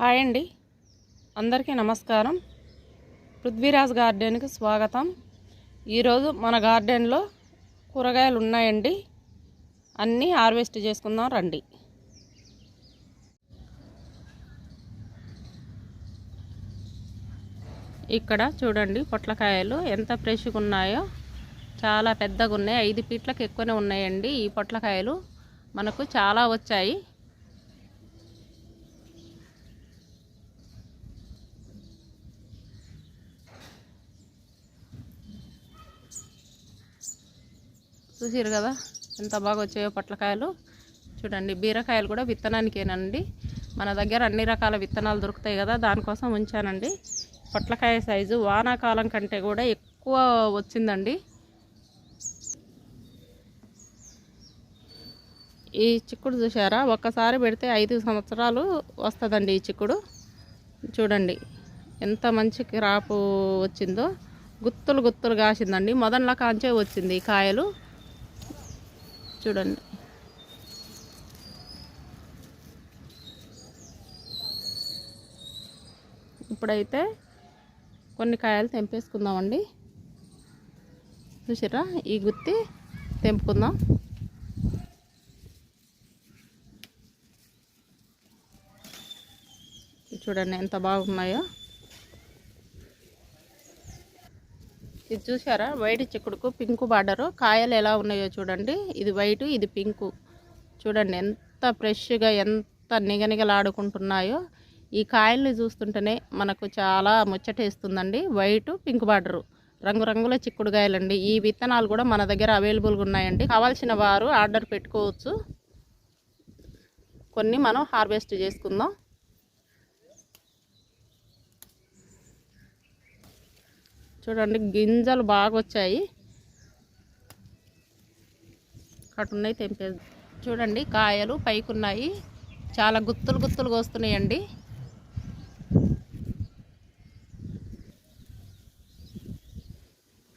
Hi అండి. అందరికీ నమస్కారం. పృథ్వీరాజ్ గార్డెన్కి స్వాగతం. ఈరోజు మన గార్డెన్లో కూరగాయలు ఉన్నాయండి. అన్నీ హార్వెస్ట్ చేసుకుందాం రండి. ఇక్కడ చూడండి పొట్లకాయలు ఎంత ఫ్రెష్గా ఉన్నాయో. చాలా పెద్దగా ఉన్నాయి ఐదు ఫీట్లకు ఎక్కువనే ఉన్నాయండి. ఈ పొట్లకాయలు మనకు చాలా వచ్చాయి. చూసారు కదా? ఎంత బాగా వచ్చాయో పొట్లకాయలు. చూడండి బీరకాయలు కూడా విత్తనానికేనండి. మన దగ్గర అన్ని రకాల విత్తనాలు దొరుకుతాయి కదా దానికోసం ఉంచానండి. పొట్లకాయ సైజు వానాకాలం కంటే కూడా ఎక్కువ వచ్చిందండి. ఈ చిక్కుడు చూసారా ఒక్కసారి పెడితే ఐదు సంవత్సరాలు వస్తుందండి ఈ చిక్కుడు. చూడండి ఎంత మంచి క్రాపు వచ్చిందో. గుత్తులు గుత్తులు కాసిందండి. మొదట్లో కాంచే వచ్చింది ఈ కాయలు. చూడండి. ఇప్పుడైతే కొన్ని కాయలు తెంపేసుకుందామండి. చూసారా ఈ గుత్తి తెంపుకుందాం. చూడండి ఎంత బాగున్నాయో. ఇది చూసారా వైట్ చిక్కుడుకు పింకు బార్డరు. కాయలు ఎలా ఉన్నాయో చూడండి. ఇది వైట్ ఇది పింకు. చూడండి ఎంత ఫ్రెష్గా ఎంత నిగనిగలాడుకుంటున్నాయో. ఈ కాయల్ని చూస్తుంటేనే మనకు చాలా ముచ్చటేస్తుందండి. White pink border. రంగురంగుల చిక్కుడుగాయలండి ఈ విత్తనాలు కూడా మన దగ్గర అవైలబుల్గా ఉన్నాయండి. కావాల్సిన వారు ఆర్డర్ పెట్టుకోవచ్చు. కొన్ని మనం హార్వెస్ట్ చేసుకుందాం. చూడండి గింజలు బాగా వచ్చాయి కట్టున్నాయి తెంపే చూడండి కాయలు పైకున్నాయి. చాలా గుత్తులు గుత్తులు వస్తున్నాయండి.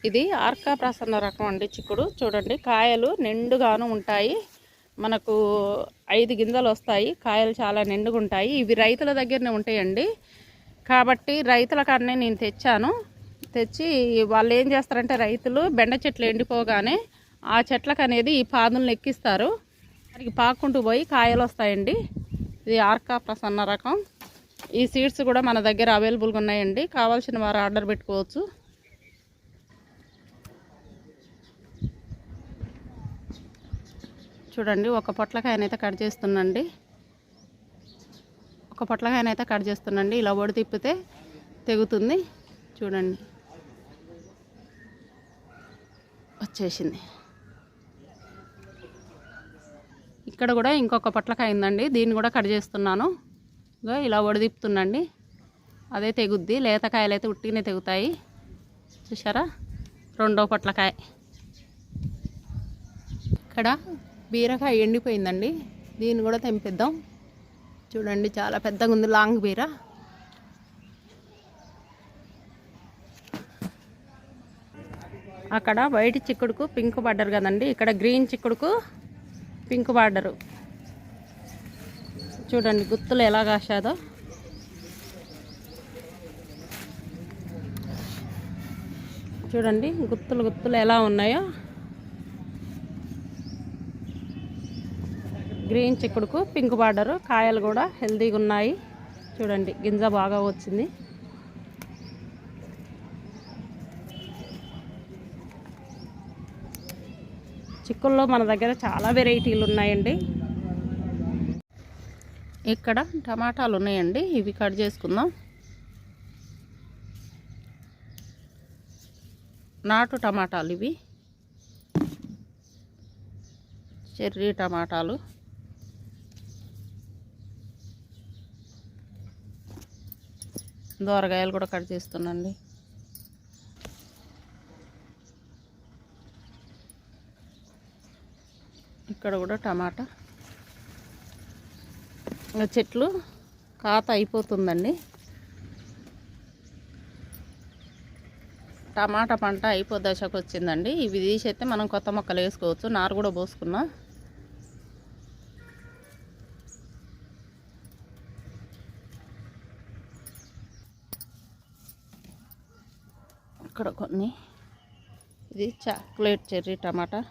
ఇది ఆర్కా ప్రసన్న రకం అండి చిక్కుడు. చూడండి కాయలు నిండుగాను ఉంటాయి. మనకు ఐదు గింజలు వస్తాయి. కాయలు చాలా నిండుగా ఉంటాయి ఇవి రైతుల దగ్గరనే ఉంటాయండి. కాబట్టి రైతుల కన్నే నేను తెచ్చాను. తెచ్చి వాళ్ళు ఏం చేస్తారంటే రైతులు బెండ చెట్లు ఎండిపోగానే ఆ చెట్లకు అనేది ఈ పాదులను ఎక్కిస్తారు. మనకి పాక్కుంటూ పోయి కాయలు వస్తాయండి. ఇది ఆర్కా ప్రసన్న రకం. ఈ సీడ్స్ కూడా మన దగ్గర అవైలబుల్గా ఉన్నాయండి. కావాల్సిన వారు ఆర్డర్ పెట్టుకోవచ్చు. చూడండి ఒక పొట్లకాయనైతే కట్ చేస్తున్నండి ఒక పొట్లకాయనైతే కట్ చేస్తున్నండి ఇలా ఒడి తిప్పితే తెగుతుంది. చూడండి. వచ్చేసింది. ఇక్కడ కూడా ఇంకొక పొట్లకాయ ఉందండి. దీన్ని కూడా కట్ చేస్తున్నాను. ఇలా ఒడిదిప్పుతుండండి అదే తెగుద్ది. లేతకాయలు అయితే ఉట్టిగానే తెగుతాయి. చూసారా రెండో పొట్లకాయ. ఇక్కడ బీరకాయ ఎండిపోయిందండి. దీన్ని కూడా తెంపిద్దాం. చూడండి చాలా పెద్దగా ఉంది. లాంగ్ బీర. అక్కడ వైట్ చిక్కుడుకు పింక్ బార్డర్ కదండి. ఇక్కడ గ్రీన్ చిక్కుడుకు పింక్ బార్డరు. చూడండి గుత్తులు ఎలా కాశాదో. చూడండి గుత్తులు గుత్తులు ఎలా ఉన్నాయో. గ్రీన్ చిక్కుడుకు పింక్ బార్డరు. కాయలు కూడా హెల్తీగా ఉన్నాయి. చూడండి గింజ బాగా వచ్చింది. చిక్కుల్లో మన దగ్గర చాలా వెరైటీలు ఉన్నాయండి. ఇక్కడ టమాటాలు ఉన్నాయండి. ఇవి కట్ చేసుకుందాం. నాటు టమాటాలు ఇవి. చెర్రీ టమాటాలు. దోరగాయలు కూడా కట్ చేస్తున్నాండి ఇక్కడ కూడా టమాటా. ఇంకా చెట్లు కాత అయిపోతుందండి. టమాటా పంట అయిపో దశకు వచ్చిందండి. ఇవి తీసైతే మనం కొత్త మొక్కలు వేసుకోవచ్చు. నారు కూడా పోసుకున్నాం. ఇక్కడ కొన్ని. ఇది చాక్లెట్ చెర్రీ టమాటా.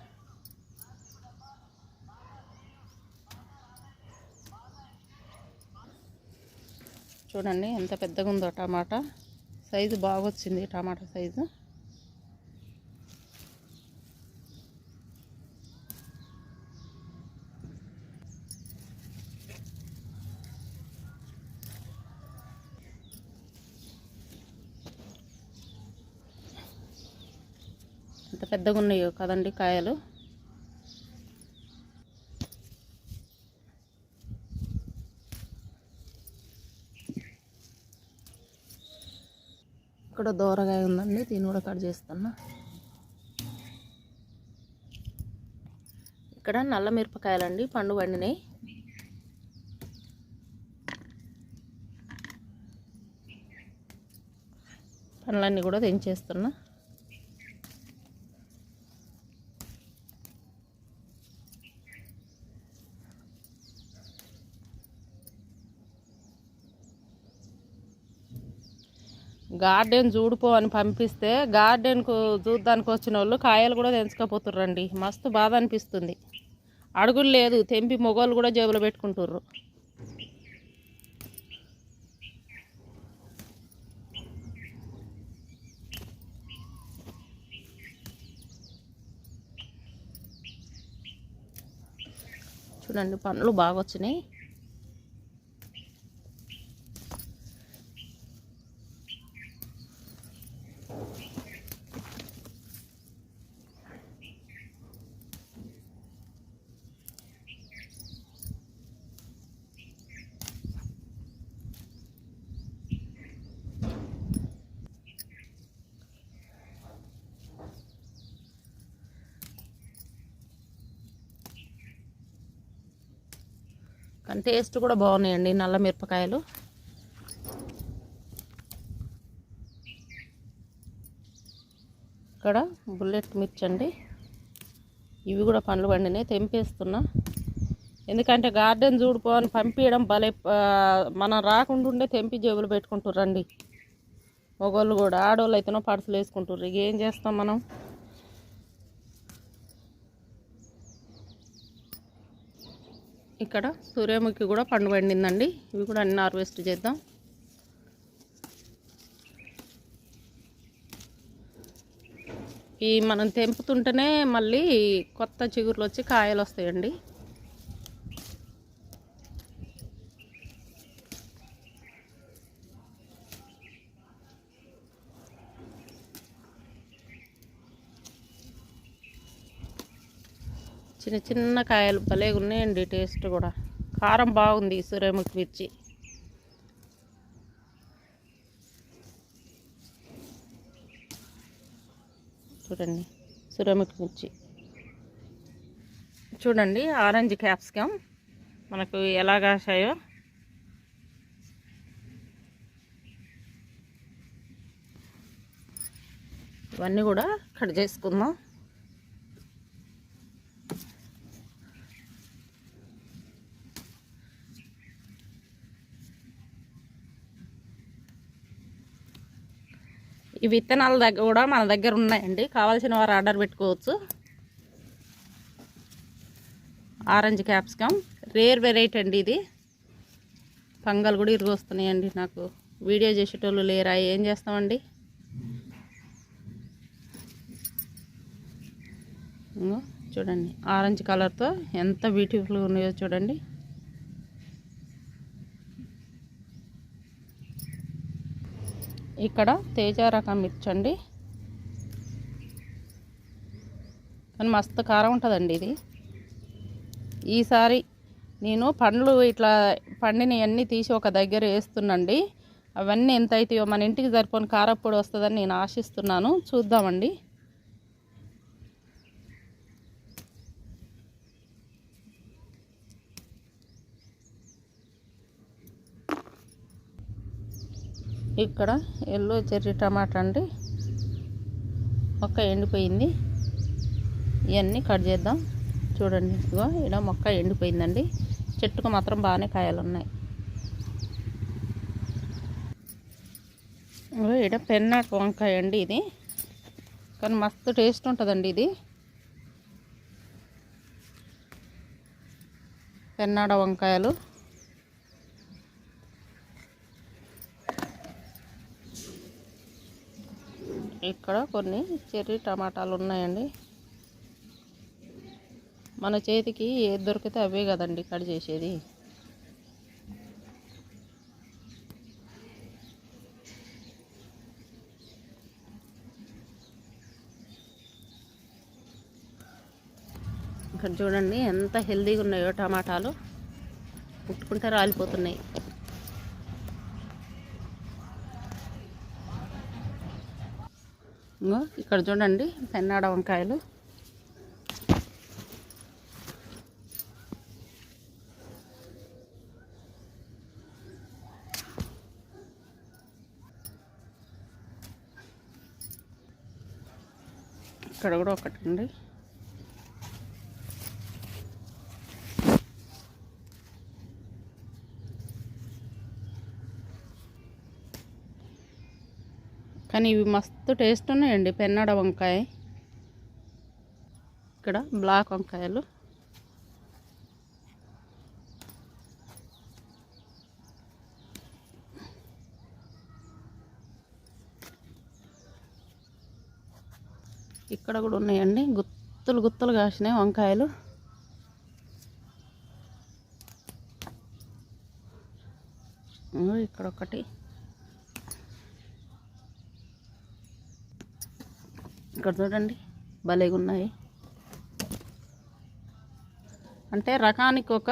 చూడండి ఎంత పెద్దగా ఉందో టమాటా. సైజు బాగా వచ్చింది టమాటా సైజు. ఎంత పెద్దగా ఉన్నాయో కదండి కాయలు. ఇక్కడ దోరగాయ ఉందండి దీన్ని కూడా కట్ చేస్తున్నా. ఇక్కడ నల్ల మిరపకాయలండి పండు పండినాయి పండ్లన్నీ కూడా తెంచేస్తున్నా. గార్డెన్ చూడుపో అని పంపిస్తే గార్డెన్కు చూడ్డానికి వచ్చిన వాళ్ళు కాయలు కూడా తెంచుకపోతుర్రండి. మస్తు బాధ అనిపిస్తుంది. అడుగులు లేదు. తెంపి మొగోళ్ళు కూడా జేబులో పెట్టుకుంటుర్రు. చూడండి పండ్లు బాగా వచ్చినాయి కానీ టేస్ట్ కూడా బాగున్నాయండి నల్ల మిరపకాయలు. ఇక్కడ బుల్లెట్ మిర్చి అండి. ఇవి కూడా పండ్లు పండినాయి తెంపేస్తున్నా. ఎందుకంటే గార్డెన్ చూడిపో అని పంపించడం భలే మనం రాకుండా ఉండే తెంపి జేబులు పెట్టుకుంటుర్రండి. మగోళ్ళు కూడా ఆడవాళ్ళు అయితేనో పర్సులు వేసుకుంటుర్రు ఇక ఏం చేస్తాం మనం? ఇక్కడ సూర్యముఖి కూడా పండు పండిందండి. ఇవి కూడా అన్ని హార్వెస్ట్ చేద్దాం. ఈ మనం తెంపుతుంటేనే మళ్ళీ కొత్త చిగురులు వచ్చి కాయలు వస్తాయండి. చిన్న చిన్న కాయలు భలే ఉన్నాయండి టేస్ట్ కూడా. కారం బాగుంది సూర్యముఖి మిర్చి. చూడండి సూర్యముఖి మిర్చి. చూడండి ఆరెంజ్ క్యాప్సికమ్ మనకు ఎలా కాసాయో ఇవన్నీ కూడా కట్ చేసుకుందాం. ఈ విత్తనాల దగ్గర కూడా మన దగ్గర ఉన్నాయండి. కావాల్సిన వారు ఆర్డర్ పెట్టుకోవచ్చు. Orange capsicum. రేర్ వెరైటీ అండి ఇది. పంగలు కూడా ఇరుగు వస్తున్నాయండి నాకు. వీడియో చేసేటోళ్ళు లేరా? ఏం చేస్తామండి? చూడండి. ఆరెంజ్ కలర్తో ఎంత బ్యూటిఫుల్గా ఉన్నాయో చూడండి. ఇక్కడ తేజ రకం మిర్చి అండి కానీ మస్తు కారం ఉంటుందండి ఇది. ఈసారి నేను పండ్లు ఇట్లా పండినవన్నీ తీసి ఒక దగ్గర వేస్తున్నండి. అవన్నీ ఎంత అవుతాయో మన ఇంటికి సరిపోని కారప్పొడి వస్తుందని నేను ఆశిస్తున్నాను. చూద్దామండి. ఇక్కడ ఎల్లో చెర్రీ టమాటా అండి. మొక్క ఎండిపోయింది. ఇవన్నీ కట్ చేద్దాం. చూడండి ఇదిగో ఇక్కడ మొక్క ఎండిపోయిందండి. చెట్టుకు మాత్రం బాగానే కాయలు ఉన్నాయి ఇదిగో ఈడ వంకాయ అండి ఇది. కానీ మస్తు టేస్ట్ ఉంటుందండి ఇది. పెన్నాడ వంకాయలు. ఇక్కడ కొన్ని చెర్రీ టమాటాలు ఉన్నాయండి. మన చేతికి ఏది దొరికితే అవే కదండి కట్ చేసేది. ఇక్కడ చూడండి ఎంత హెల్తీగా ఉన్నాయో టమాటాలు. ముట్టుకుంటే రాలిపోతున్నాయి. ఇంగో ఇక్కడ చూడండి పెన్నాడ వంకాయలు. ఇక్కడ కూడా ఒకటి కానీ ఇవి మస్తు టేస్ట్ ఉన్నాయండి పెన్నాడ వంకాయ. ఇక్కడ బ్లాక్ వంకాయలు. ఇక్కడ కూడా ఉన్నాయండి. గుత్తులు గుత్తులు కాసినాయి వంకాయలు. ఇక్కడ ఒకటి. ఇక్కడ చూడండి. భలేగా ఉన్నాయి. అంటే రకానికి ఒక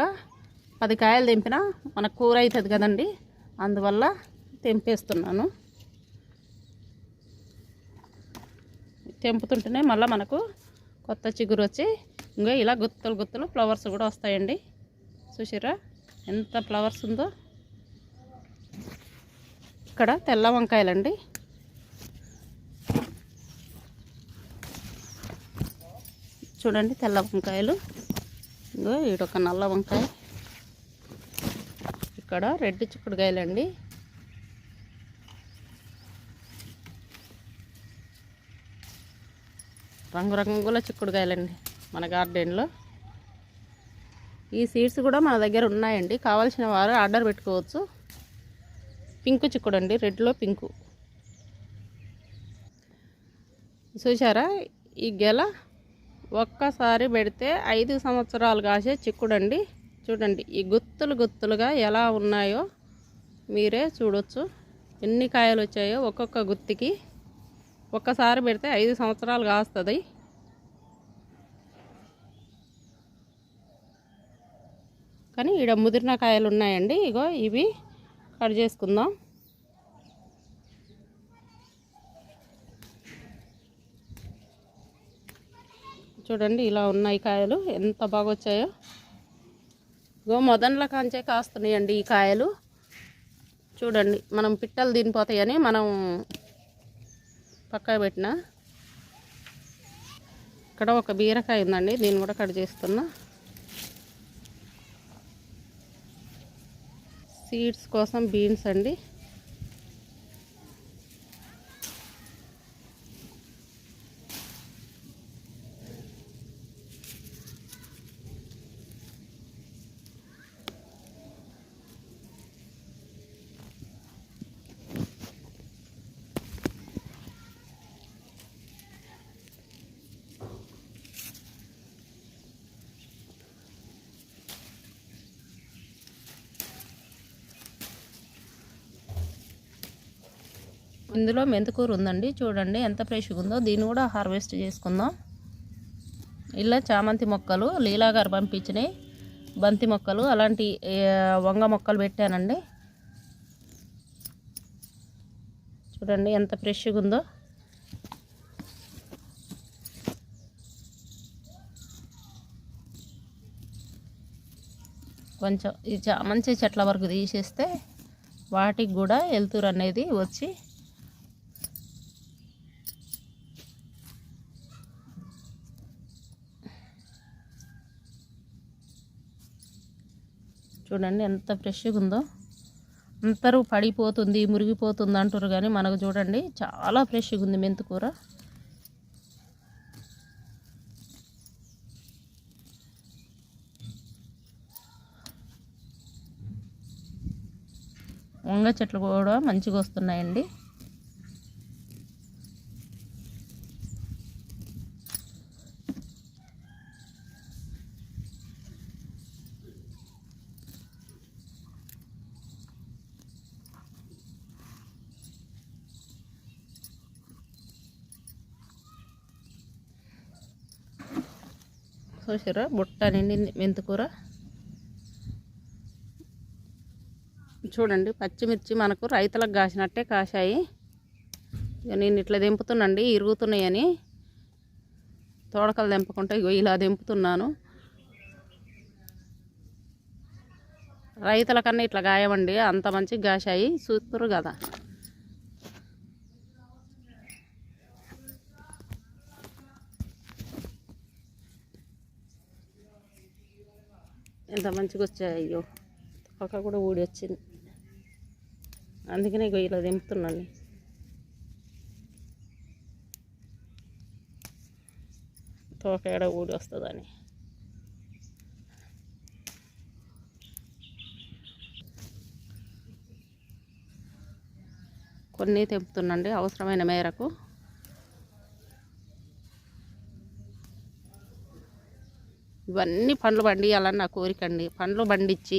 పది కాయలు తెంపినా మనకు కూర అవుతుంది కదండి. అందువల్ల తెంపేస్తున్నాను. తెంపుతుంటేనే మళ్ళీ మనకు కొత్త చిగురు వచ్చి ఇంకా ఇలా గుత్తలు గుత్తలు ఫ్లవర్స్ కూడా వస్తాయండి. చూసిరా ఎంత ఫ్లవర్స్ ఉందో. ఇక్కడ తెల్ల వంకాయలండి. చూడండి తెల్ల వంకాయలు. ఇంకో ఈడొక నల్ల వంకాయ. ఇక్కడ రెడ్ చిక్కుడుకాయలండి. రంగురంగుల చిక్కుడుకాయలండి మన గార్డెన్లో. ఈ సీడ్స్ కూడా మన దగ్గర ఉన్నాయండి. కావాల్సిన వారు ఆర్డర్ పెట్టుకోవచ్చు. పింక్ చిక్కుడు అండి రెడ్లో పింకు. చూసారా ఈ గెల ఒక్కసారి పెడితే ఐదు సంవత్సరాలు కాసే చిక్కుడండి. చూడండి ఈ గుత్తులు గుత్తులుగా ఎలా ఉన్నాయో మీరే చూడొచ్చు. ఎన్ని కాయలు వచ్చాయో ఒక్కొక్క గుత్తికి. ఒక్కసారి పెడితే ఐదు సంవత్సరాలు కాస్తుంది. కానీ ఈడ ముదిరిన కాయలు ఉన్నాయండి. ఇగో ఇవి కట్ చేసుకుందాం. చూడండి ఇలా ఉన్నాయి కాయలు. ఎంత బాగా వచ్చాయో ఇగో మొదన్ల కాంచే కాస్తున్నాయండి ఈ కాయలు. చూడండి మనం పిట్టలు తినిపోతాయని మనం పక్క పెట్టిన. ఇక్కడ ఒక బీరకాయ ఉందండి దీన్ని కూడా కట్ చేస్తున్నా. సీడ్స్ కోసం బీన్స్ అండి. ఇందులో మెంతికూర ఉందండి. చూడండి ఎంత ఫ్రెష్గా ఉందో. దీన్ని కూడా హార్వెస్ట్ చేసుకుందాం. ఇలా చామంతి మొక్కలు లీలా గారు పంపించినాయి బంతి మొక్కలు అలాంటి వంగ మొక్కలు పెట్టానండి. చూడండి ఎంత ఫ్రెష్గా ఉందో. కొంచెం ఈ చామంతి చెట్ల వరకు తీసేస్తే వాటికి కూడా వెలుతురు అనేది వచ్చి చూడండి ఎంత ఫ్రెష్గా ఉందో అందరూ పడిపోతుంది మురిగిపోతుంది అంటారు కానీ మనకు చూడండి చాలా ఫ్రెష్గా ఉంది మెంతికూర వంగ చెట్లు కూడా మంచిగా వస్తున్నాయండి చూసారా బుట్ట నిండింది మెంతికూర చూడండి పచ్చిమిర్చి మనకు రైతులకు కాసినట్టే కాశాయి. నేను ఇట్లా దింపుతున్నాండి ఇరుగుతున్నాయని. తోడకలు దింపకుంటే ఇగో ఇలా దింపుతున్నాను రైతుల కన్నా ఇట్లా గాయమండి అంత మంచిగా కాశాయి చూస్తురు కదా. ఎంత మంచిగా వచ్చాయో. అయ్యో తోక కూడా ఊడి వచ్చింది. అందుకనే ఇగో ఇలా దింపుతున్నాను తోక ఏడ ఊడి వస్తుందని. కొన్ని తెంపుతున్నాండి అవసరమైన మేరకు. ఇవన్నీ పండ్లు పండియాలని నా కోరిక అండి. పండ్లు పండించి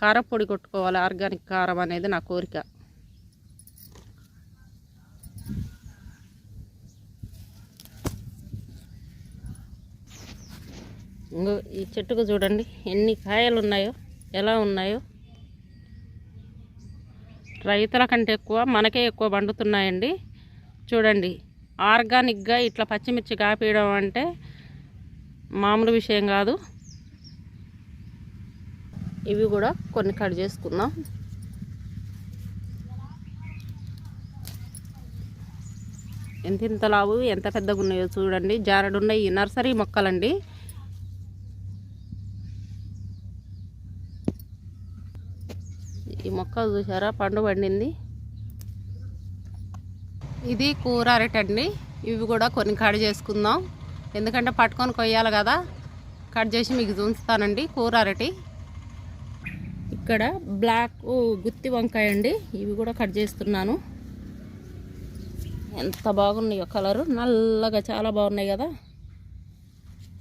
కారపొడి కొట్టుకోవాలి. ఆర్గానిక్ కారం అనేది నా కోరిక. ఇంకో ఈ చెట్టుకు చూడండి. ఎన్ని కాయలు ఉన్నాయో ఎలా ఉన్నాయో. రైతుల కంటే ఎక్కువ మనకే ఎక్కువ పండుతున్నాయండి. చూడండి. ఆర్గానిక్గా ఇట్లా పచ్చిమిర్చి కాపీయడం అంటే మామూలు విషయం కాదు. ఇవి కూడా కొన్ని కట్ చేసుకుందాం. ఎంత ఇంత లావు ఎంత పెద్దగా ఉన్నాయో చూడండి. జారడున్నాయి ఈ నర్సరీ మొక్కలండి. ఈ మొక్క చూసారా? పండు పండింది. ఇది కూర అరటండి ఇవి కూడా కొన్ని కాడి చేసుకుందాం. ఎందుకంటే పట్టుకొని కొయ్యాలి కదా. కట్ చేసి మీకు చూస్తానండి కూర అరటి. ఇక్కడ బ్లాక్ గుత్తి వంకాయ అండి. ఇవి కూడా కట్ చేస్తున్నాను. ఎంత బాగున్నాయో కలరు. నల్లగా చాలా బాగున్నాయి కదా.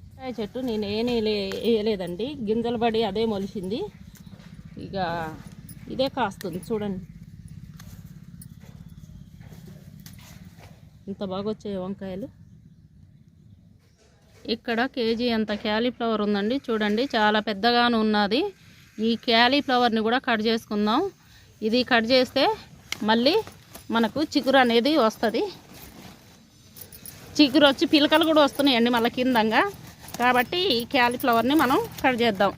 వంకాయ చెట్టు నేను ఏమీ వేయలేదండి గింజలు పడి అదే మొలిసింది. ఇక ఇదే కాస్తుంది. చూడండి. ఇంత బాగా వచ్చాయి వంకాయలు. ఇక్కడ కేజీ అంత క్యాలీఫ్లవర్ ఉందండి. చూడండి చాలా పెద్దగాను ఉన్నది. ఈ క్యాలీఫ్లవర్ని కూడా కట్ చేసుకుందాం. ఇది కట్ చేస్తే మళ్ళీ మనకు చిగురు అనేది వస్తుంది. చిగురు వచ్చి పిలకలు కూడా వస్తున్నాయండి మళ్ళీ కిందంగా. కాబట్టి ఈ క్యాలీఫ్లవర్ని మనం కట్ చేద్దాం.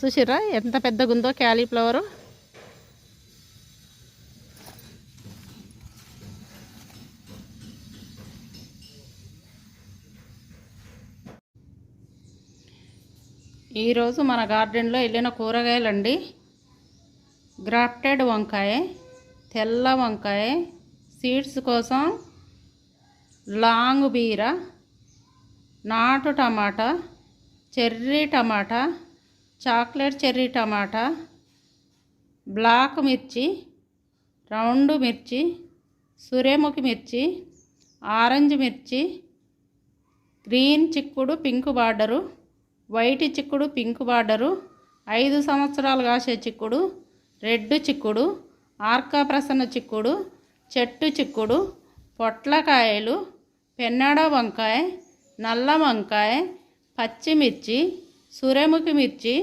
చూసిరా ఎంత పెద్దగా ఉందో క్యాలీఫ్లవరు. ఈరోజు మన గార్డెన్లో వెళ్ళిన కూరగాయలండి. గ్రాఫ్టెడ్ వంకాయ తెల్ల వంకాయ సీడ్స్ కోసం లాంగ్ బీర నాటు టమాటా చెర్రీ టమాటా చాక్లెట్ చెర్రీ టమాటా బ్లాక్ మిర్చి రౌండ్ మిర్చి సూర్యముఖి మిర్చి ఆరెంజ్ మిర్చి గ్రీన్ చిక్కుడు పింక్ బార్డరు వైట్ చిక్కుడు పింక్ బార్డరు ఐదు సంవత్సరాలు కాసే చిక్కుడు రెడ్ చిక్కుడు ఆర్కా ప్రసన్న చిక్కుడు చెట్టు చిక్కుడు పొట్లకాయలు పెన్నడ వంకాయ నల్ల వంకాయ పచ్చిమిర్చి సూర్యముఖి మిర్చి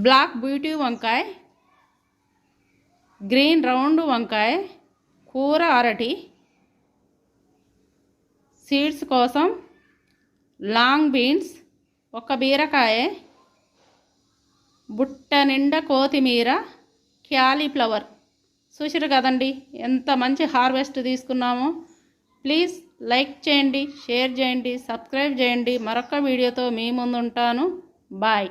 బ్లాక్ బ్యూటీ వంకాయ గ్రీన్ రౌండ్ వంకాయ కూర అరటి సీడ్స్ కోసం లాంగ్ బీన్స్ ఒక బీరకాయ బుట్ట నిండా కొత్తిమీర క్యాలీఫ్లవర్. చూసారు కదండి ఎంత మంచి హార్వెస్ట్ తీసుకున్నామో. ప్లీజ్ లైక్ చేయండి షేర్ చేయండి సబ్స్క్రైబ్ చేయండి. మరొక వీడియోతో మీ ముందు ఉంటాను బాయ్.